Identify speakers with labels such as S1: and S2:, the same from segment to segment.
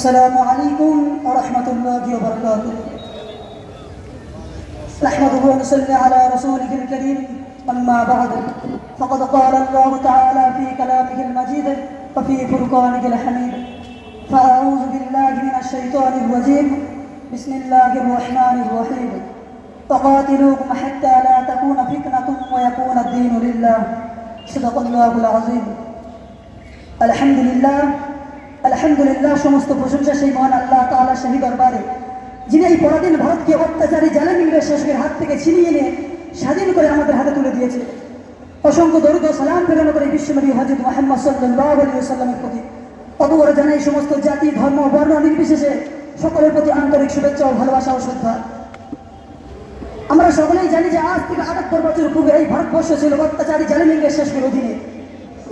S1: السلام عليكم ورحمة الله وبركاته. نحمده ونصلي على رسوله الكريم. أما بعد فقد قال الله تعالى في كلامه المجيد وفي فرقانه الحميد. فأعوذ بالله من الشيطان الرجيم. بسم الله الرحمن الرحيم. وقاتلوهم حتى لا تكون فتنة ويكون الدين لله. صدق الله العظيم. الحمد لله আলহামদুলিল্লাহ, সমস্ত প্রশংসা সেই মহান আল্লাহ তাআলা শাহী দরবারে, যিনি এই পরাধীন ভারতকে অত্যাচারী জালামি ইংরেজ শাসকের হাত থেকে ছিনিয়ে এনে স্বাধীন করে আমাদের হাতে তুলে দিয়েছে। অসংখ্য দরুদ ও সালাম প্রেরণ করে বিশ্বনবী হজরত মোহাম্মদ সাল্লাল্লাহু আলাইহি ওয়াসাল্লামের প্রতি। অতবর জানাই সমস্ত জাতি, ধর্ম, বর্ণ, নির্বিশেষে সকলের প্রতি আন্তরিক শুভেচ্ছা ও ভালোবাসা ও শ্রদ্ধা। আমরা সকলেই জানি যে আজ থেকে আটাত্তর বছর পূর্বে এই ভারতবর্ষ ছিল অত্যাচারী জালিম ইংরেজ শাসকের অধীনে।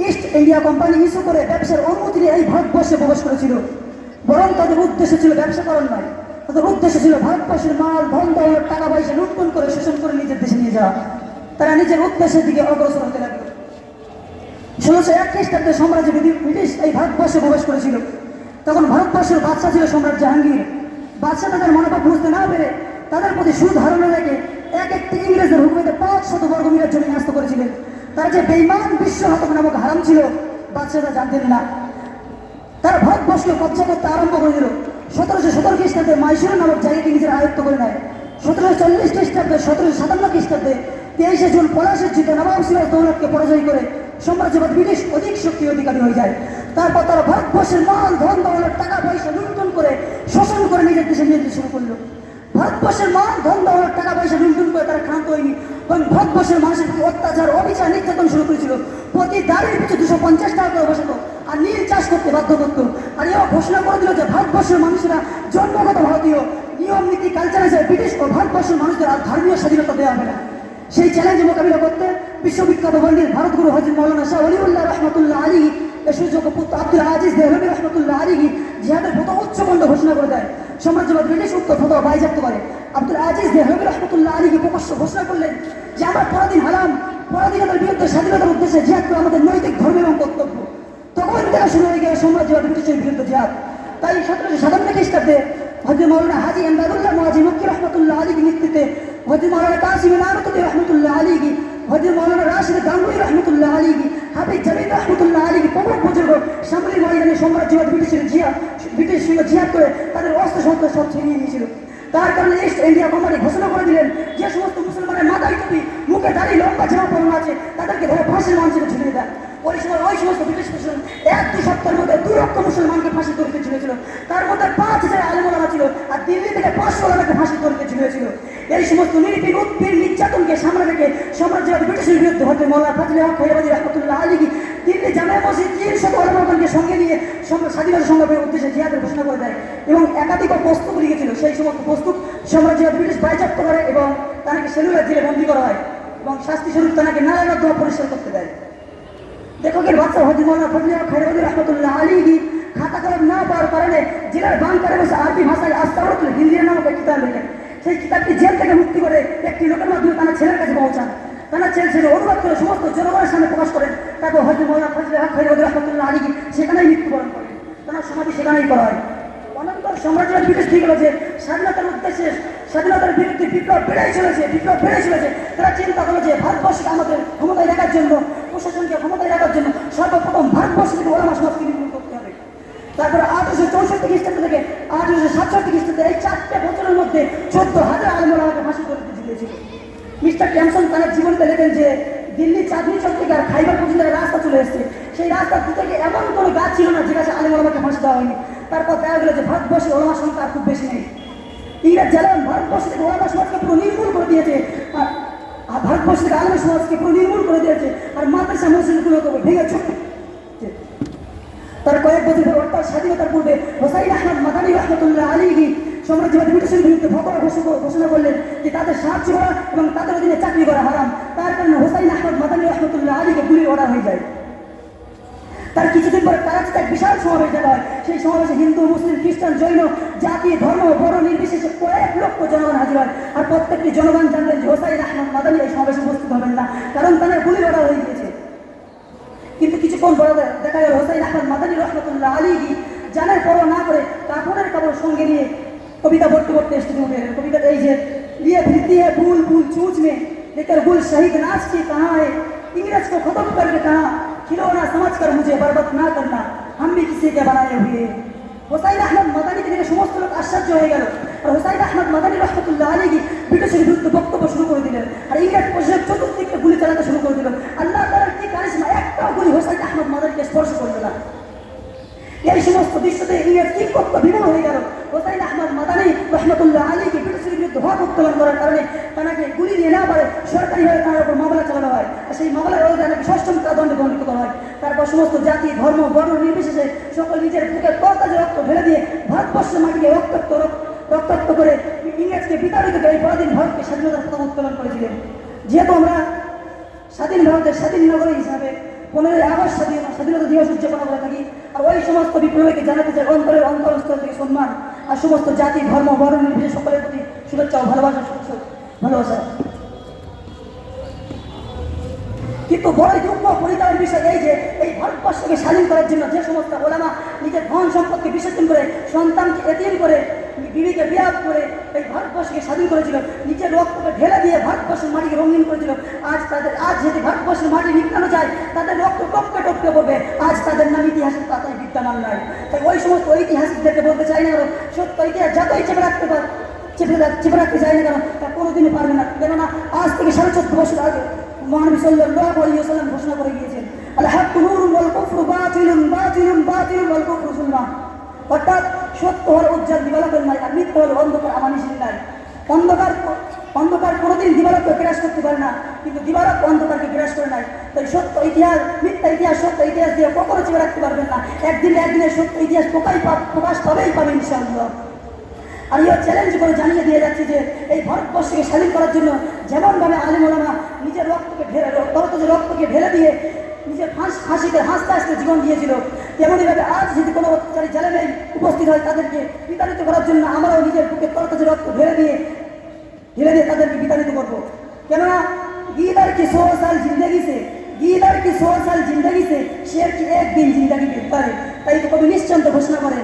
S1: ইস্ট ইন্ডিয়া কোম্পানি ইস্যু করে ব্যবসার অনুমতি নিয়ে এই ভারতবর্ষে প্রবেশ করেছিল। বরং তাদের উদ্দেশ্য ছিল ব্যবসা করার নয়। তাদের উদ্দেশ্য ছিল ভারতবর্ষের মাল, ধন টাকা পয়সা লুটপাট করে শোষণ করে নিজের দেশে নিয়ে যাওয়া। তারা নিজের উদ্দেশ্যের দিকে অগ্রসর হতে লাগল। ষোলোশো এক খ্রিস্টাব্দে সাম্রাজ্য ব্রিটিশ এই ভারতবর্ষে প্রবেশ করেছিল। তখন ভারতবর্ষের বাদশাহ ছিল সম্রাট জাহাঙ্গীর। বাদশাহ তাদের মনোভাব বুঝতে না পেরে তাদের প্রতি সুধারণা রেখে এক একটি ইংরেজদের হুকুমেতে পাঁচ শত বর্গ মিটার জমি ন্যস্ত করেছিলেন। তার যে বেইমান বিশ্বঘাতক নামক হারাম ছিল, বাদশাহরা জানতেন না। তারা ভারতবর্ষকে কবজা করতে আরম্ভ করে দিল। সতেরোশো সতেরো খ্রিস্টাব্দে মাইসুর নামক জায়গাকে নিজের আয়ত্ত করে নেয়। সতেরোশো চল্লিশ খ্রিস্টাব্দে, সতেরোশো সাতান্ন খ্রিস্টাব্দে তেইশে জুন পলাশের যুদ্ধে নবাব সিরাজ দৌলতকে পরাজয় করে সাম্রাজ্যবাদ ব্রিটিশ অধিক শক্তি অধিকারী হয়ে যায়। তারপর তারা ভারতবর্ষের মাল ধন, দৌলত, টাকা, পয়সা লুণ্ঠন করে শোষণ করে নিজের দেশে নিয়ে শুরু করল। ভারতবর্ষের মাল ধন, দৌলত, টাকা, পয়সা লুণ্ঠন করে তারা ক্ষান্ত হয়নি। এবং ভারতবর্ষের মানুষের অত্যাচার, অবিচার, নির্যাতন শুরু করেছিল। প্রতি দাঁড়িয়ে পিছু দুশো পঞ্চাশ টাকা করে বসাতো আর নীল চাষ করতে বাধ্য করতো। আর এও ঘোষণা করে দিল যে ভারতবর্ষের মানুষেরা জন্মগত ভারতীয়। নিয়ম, নীতি কালচার হিসেবে ব্রিটিশ ও ভারতবর্ষের মানুষদের আর ধর্মীয় স্বাধীনতা দেওয়া হবে না। সেই চ্যালেঞ্জ মোকাবিলা করতে বিশ্ববিখ্যাত পণ্ডিত ভারতগুরু হজরত মৌলানা শাহ অলিউল্লাহ রহমতুল্লাহ আলী এ সুযোগ্য পুত্র আব্দুল আজিজ দেহলবী রহমতুল্লাহ আলী জিহাদের প্রথম উচ্চকণ্ড ঘোষণা করে দেয়। সাম্রাজ্যবাদ ব্রিটিশ উত্তর ফতোয়া বাইজাপ্ত করে। আব্দুল আজিজ দেহলবী রহমতুল্লাহ আলীকে প্রকাশ্য ঘোষণা করলেন যে, আমরা পরাধীন হারাম পরাধীনতার বিরুদ্ধে স্বাধীনতার উদ্দেশ্যে জিহাদ করে আমাদের নৈতিক ধর্ম এবং কর্তব্য। তখন থেকে শুরু হয়ে গেল সাম্রাজ্যবাদ ব্রিটিশের বিরুদ্ধে জিহাদ। তাই সতেরোশো সাতান্ন খ্রিস্টাব্দে হজরত মৌলানা হাজি এমদাদুল্লাহ মহাজি মুক্তি রহমতুল্লাহ আলীকে নেতৃত্বে হজরত মৌলানা কাসিম রহমতুল্লাহ আলীকে হজরত মৌলানা রাশিদ গাঙ্গুই রহমতুল্লাহ আলীকে হাফিজ জামিদ রহমতুল্লাহ আলীকে প্রমুখ বুজুর্গ সামরিক ময়দানে সাম্রাজ্যবাদ ব্রিটিশের জিয়া, ব্রিটিশ সঙ্গে জিহাদ করে তাদের অস্ত্র শস্ত্র সব ছিনিয়ে নিয়েছিল। তার কারণে ইস্ট ইন্ডিয়া কোম্পানি ঘোষণা করে দিলেন যে সমস্ত মুসলমানের মাথায় টুপি, মুখে দাঁড়িয়ে লম্বা জামা পরানো আছে, তাদেরকে ধরে ফাঁসির মঞ্চে ঝুলিয়ে দেয়। ওই সময় ওই সমস্ত ব্রিটিশ প্রশাসন এক দু সপ্তাহের মধ্যে দু লক্ষ মুসলমানকে ফাঁসি করতে ঝুলেছিল তার মধ্যে পাঁচ হাজার আলমোলামা ছিল, আর দিল্লি থেকে পাঁচশো আলাদাকে ফাঁসি করতে ঝুলেছিল এই সমস্ত নির্ভীক রেখে সাম্রাজ্যবাদী ব্রিটিশের বিরুদ্ধে হতে মোল্লা ফাজলে হক খৈরাবাদী রহমতুল্লাহ আলী দিল্লি জামা মসজিদ, তিন শত আলমানকে সঙ্গে নিয়ে স্বাধীনতা সংগ্রামের উদ্দেশ্যে জিহাদের ঘোষণা করে দেয় এবং একাধিক প্রস্তুত লিখেছিল। সেই সমস্ত প্রস্তুত সাম্রাজ্যবাদ ব্রিটিশ বাইজাপ্ত করে এবং তাকে সেলুলার জেলে বন্দী করা হয় এবং শাস্তি স্বরূপ তাকে নারায়ণ পরিষ্কার করতে দেয়। লেখকের বাচ্চা হজি মৌলানা ফজলিয়া খৈরবুদ্দিন রহমতুল্লাহ আলী খাতা কলম না পাওয়ার কারণে জেলার বাংকারে বসে আরবি ভাষায় আস্তাবরতুল হিন্দির এক কিতাব লেখেন। সেই কিতাবটি জেল থেকে মুক্তি করে একটি লোকের মাধ্যমে তারা ছেলের কাছে পৌঁছান। তারা ছেলে ছেলে অনুবাদ করে সমস্ত জনগণের সামনে প্রকাশ করেন। তারপর খৈরবুদ্দিন রহমতুল্লাহ আলী সেখানেই মৃত্যুবরণ করেন। তারা সমাধি সেখানেই করা হয়। অনন্তর সাম্রাজ্যের ব্রিটিশ ঠিক হলো যে স্বাধীনতার উদ্দেশ্যে স্বাধীনতার বিরুদ্ধে বিপ্লব বেড়েই চলেছে, বিপ্লব বেড়ে চলেছে। তারা চিন্তা করল যে ভারতবর্ষকে আমাদের ক্ষমতায় রাখার জন্য, প্রশাসনকে ক্ষমতায় রাখার জন্য সর্বপ্রথম থেকে ওলামা সমাজকে তারপরে আঠারোশো চৌষট্টি খ্রিস্টাব্দ থেকে আঠারোশো সাতষট্টি খ্রিস্টাব্দে এই চারটে বছরের মধ্যে চোদ্দ হাজার আলমোলামাকে ফাঁসি করতে ঝুলিয়েছিল মিস্টার ক্যামসন তার জীবনীতে লেখেন যে দিল্লি চাঁদনি চক থেকে আর খাইবার পর্যন্ত রাস্তা চলে এসেছে। সেই রাস্তার দু থেকে এমন কোনো গাছ ছিল না যে গাছে আলমোলামাকে ফাঁসি দেওয়া হয়নি। তারপর দেখা গেল যে ভারতবর্ষে ওলামা সংখ্যা আর খুব বেশি নেই। ইংরেজ যেমন ভারতবর্ষ থেকে ওলামা সমাজকে পুরো নির্মূল করে দিয়েছে। আর ভারতবর্ষ থেকে আলমা সমাজকে পুরো নির্মূল করে দিয়েছে। আর মাদ্রাসা মসজিদগুলোকে ভেঙে চুপ তার কয়েক বছর অর্থাৎ স্বাধীনতার পূর্বে হোসাইন আহমদ মাদানী রহমতুল্লাহ আলী সাম্রাজ্যবাদী ব্রিটিশের বিরুদ্ধে ফকরা ঘোষণা করলেন যে তাদের সাহায্য করা এবং তাদের অধীনে চাকরি করা হারাম। তার কারণে হোসাইন আহমদ মাদানী রহমতুল্লাহ আলীকে গুলির অর্ডার হয়ে যায়। তার কিছুদিন পরে করাচিতে এক বিশাল সমাবেশ দেখা হয়। সেই সমাবেশে হিন্দু, মুসলিম, খ্রিস্টান, জৈন, জাতি, ধর্ম বড় নির্বিশেষে কয়েক লক্ষ জনগণ হাজির হয়। আর প্রত্যেকটি জনগণ জানতেন যে হোসাইন আহমদ মাদানী এই সমাবেশে উপস্থিত হবেন না, কারণ তাদের গুলির অর্ডার হয়ে গিয়েছে। কিন্তু কিছুক্ষণ পরে দেখা গেল হোসাইন আহমদ মাদানী রহমতুল্লাহ আলী জানের পরোয়া না করে কাপড়ের কাপড় সঙ্গে নিয়ে कविता पढ़ते पढ़ते स्टेज उठे कविता এই যে ये फिरती है भूल भूल चूच में लेकर गुल शहीद नाच की कहाँ है इंग्रज को खत्म करके कहा खिलौना समझ कर मुझे बर्बाद ना करना हम भी किसी के बनाए हुए हैं। হোসাইন আহমদ মাদানিকে দেখে সমস্ত লোক আশ্চর্য হয়ে গেল আর হোসাইন আহমদ মাদানি রহমতুল্লাহ আলীকে ব্রিটিশের বিরুদ্ধে বক্তব্য শুরু করে দিলেন। আর ইংরেজ প্রশাসক চতুর্দিকে গুলি চালাতে শুরু করে দিল আল্লাহ তালার কি কারিশমা একটাও গুলি হোসাইন আহমদ মাদানিকে স্পর্শ করল না। এই সমস্ত দৃশ্যতে ইংরেজ কি করতো বিমল হয়ে গেল। হোসাইন আহমদ মাদানি রহমতুল্লাহ আলীকে ব্রিটিশের বিরুদ্ধে হক উত্তোলন করার কারণে তাকে গুলি দিয়ে না পারে সরকারিভাবে তার উপর মামলা চালানো হয়। আর সেই মামলার রোজে তাকে ষষ্ঠম দণ্ডে দণ্ডিত করা হয়। তারপর সমস্ত জাতি, ধর্ম, বর্ণ নির্বিশেষে সকল নিজের বুকের তরতাজে রক্ত ঢেলে দিয়ে ভারতবর্ষের মাটিকে রক্তাক্ত রক্ত- রক্তাক্ত করে ইংরেজকে বিতাড়িত করে পরাধীন ভারতকে স্বাধীনতার প্রথম উত্তোলন করেছিলেন। যেহেতু আমরা স্বাধীন ভারতের স্বাধীন নগরী হিসাবে পনেরোই আগস্ট স্বাধীন স্বাধীনতা দিবস উদযাপন করে থাকি, আর ওই সমস্ত বিপ্লবীকে জানাতে চাই অন্তরের অন্তরস্থল থেকে সম্মান আর সমস্ত জাতি, ধর্ম, বর্ণ, নির্বিশেষে সকলের প্রতি শুভেচ্ছা ও ভালোবাসা ভালোবাসা। কিন্তু বড় দুঃখ পরিতাপের বিষয় এই যে, এই ভারতবর্ষকে স্বাধীন করার জন্য যে সমস্ত ওলামা নিজের ধন সম্পদকে বিসর্জন করে সন্তানকে এতিম করে বিবিকে বিয়াপ করে এই ভারতবর্ষকে স্বাধীন করেছিল, নিজের রক্তকে ঢেলে দিয়ে ভারতবর্ষের মাটিকে রঙিন করেছিল। আজ তাদের, আজ যদি ভারতবর্ষের মাটি নিকানো যায়, তাদের রক্ত টপকে টপকে পড়বে। আজ তাদের নাম ইতিহাসের পাতায় বিদ্যমান নয়। তাই ওই সমস্ত ঐতিহাসিকদেরকে বলতে চাই না সত্য, ইতিহাস যতই চেপে রাখতে পার, চেপে চেপে রাখতে চাই না কেন? তা কোনোদিনই পারবে না। কেননা আজ থেকে সাড়ে চোদ্দ বছর আগে মহানবী ঘোষণা করে গিয়েছেন আল হাক্কু নূরুন ওয়াল কুফরু বাতিলুন বাতিলুন অর্থাৎ সত্য হল উজ্জ্বল দিবালকের নয় আর মিথ্যা হল অন্ধকার আমানিসের নয় অন্ধকার অন্ধকার কোনোদিন দিবালককে গ্রাস করতে পারে না, কিন্তু দিবালক অন্ধকারকে গ্রাস করে নাই। তাই সত্য ইতিহাস, মিথ্যা ইতিহাস, সত্য ইতিহাস দিয়ে কখনো চেপে রাখতে পারবেন না। একদিন একদিনের সত্য ইতিহাস প্রকাশ পা- প্রকাশ পাবেই পাবে ইনশাআল্লাহ। আর ইয়ে চ্যালেঞ্জ করে জানিয়ে দিয়ে যাচ্ছি যে এই ভারতবর্ষকে স্বাধীন করার জন্য যেমনভাবে আলিম ওলামা নিজের রক্তকে ঢেলে তরতাজে রক্তকে ঢেলে দিয়ে নিজের ফাঁস ফাঁসিতে হাসতে হাসতে জীবন দিয়েছিল তেমনইভাবে আজ যদি কোনো অত্যাচারী ছেলে নেই, উপস্থিত হয় তাদেরকে বিতাড়িত করার জন্য আমরাও নিজের বুকে তরকাছে রক্ত ঢেলে দিয়ে ঢেলে দিয়ে তাদেরকে বিতাড়িত করব। কেননা, গিদার কি ষোলো সাল জিন্দগি সে? গিদার কি ষোলো সাল জিন্দগি সে? কি একদিন জিন্দগি পারে? তাই তো কবি নিশ্চন্ত ঘোষণা করে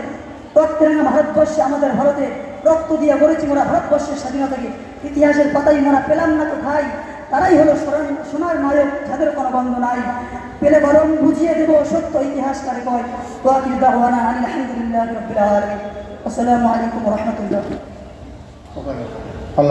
S1: রক্তের ভারতবর্ষে আমাদের ভারতে রক্ত দিয়ে গড়েছি মোরা ভারতবর্ষের স্বাধীনতাকে। ইতিহাসের পাতাই মোরা পেলাম না তো ভাই, তারাই হলো সোনার নায়ক, যাদের কোনো বন্ধ নাই। পেলে বরং বুঝিয়ে দেব সত্য ইতিহাস কারে কয় ওয়াকিল দাওয়ানা আলহামদুলিল্লাহ রবিল আলমিন। আসসালামু আলাইকুম রহমতুল্লাহ।
S2: আল্লাহ